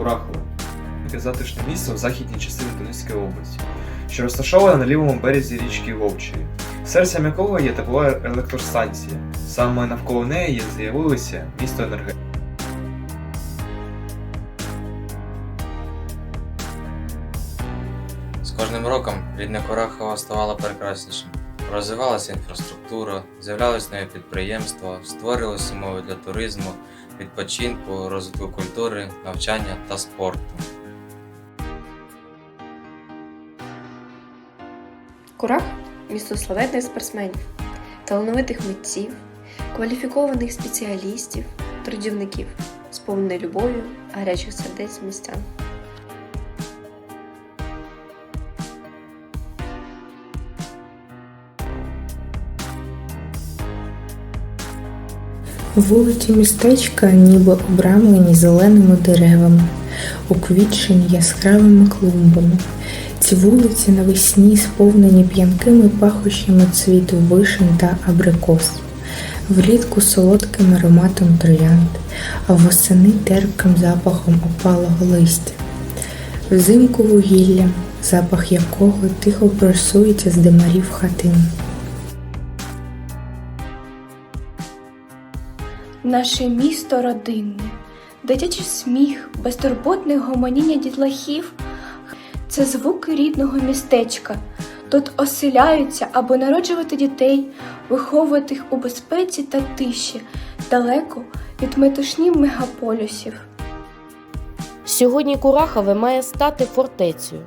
Курахове. Таке затишне місто в західній частині Донецької області, що розташоване на лівому березі річки Вовчої, серцем якого є теплова електростанція. Саме навколо неї з'явилося місто енергетики. З кожним роком рідне Курахово ставало прекраснішим. Розвивалася інфраструктура, з'являлись нові підприємства, створювалися умови для туризму, відпочинку, розвитку культури, навчання та спорту. Курах місто славетних спортсменів, талановитих митців, кваліфікованих спеціалістів, трудівників, сповнений любов'ю, гарячих сердець містян. Вулиці містечка ніби обрамлені зеленими деревами, уквітчені яскравими клумбами. Ці вулиці навесні сповнені п'янкими пахощами цвіту вишень та абрикос, влітку солодким ароматом троянд, а восени терпким запахом опалого листя. Взимку вугілля, запах якого тихо просується з димарів хатин. Наше місто родинне, дитячий сміх, безтурботне гомоніння дітлахів це звуки рідного містечка. Тут оселяються або народжувати дітей, виховувати їх у безпеці та тиші, далеко від метушні мегаполюсів. Сьогодні Курахове має стати фортецею,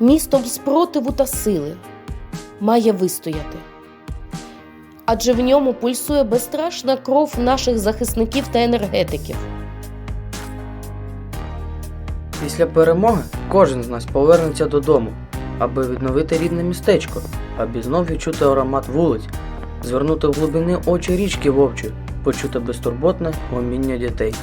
містом спротиву та сили, має вистояти. Адже в ньому пульсує безстрашна кров наших захисників та енергетиків. Після перемоги кожен з нас повернеться додому, аби відновити рідне містечко, аби знов відчути аромат вулиць, звернути в глибини очі річки вовчі, почути безтурботне гоміння дітей.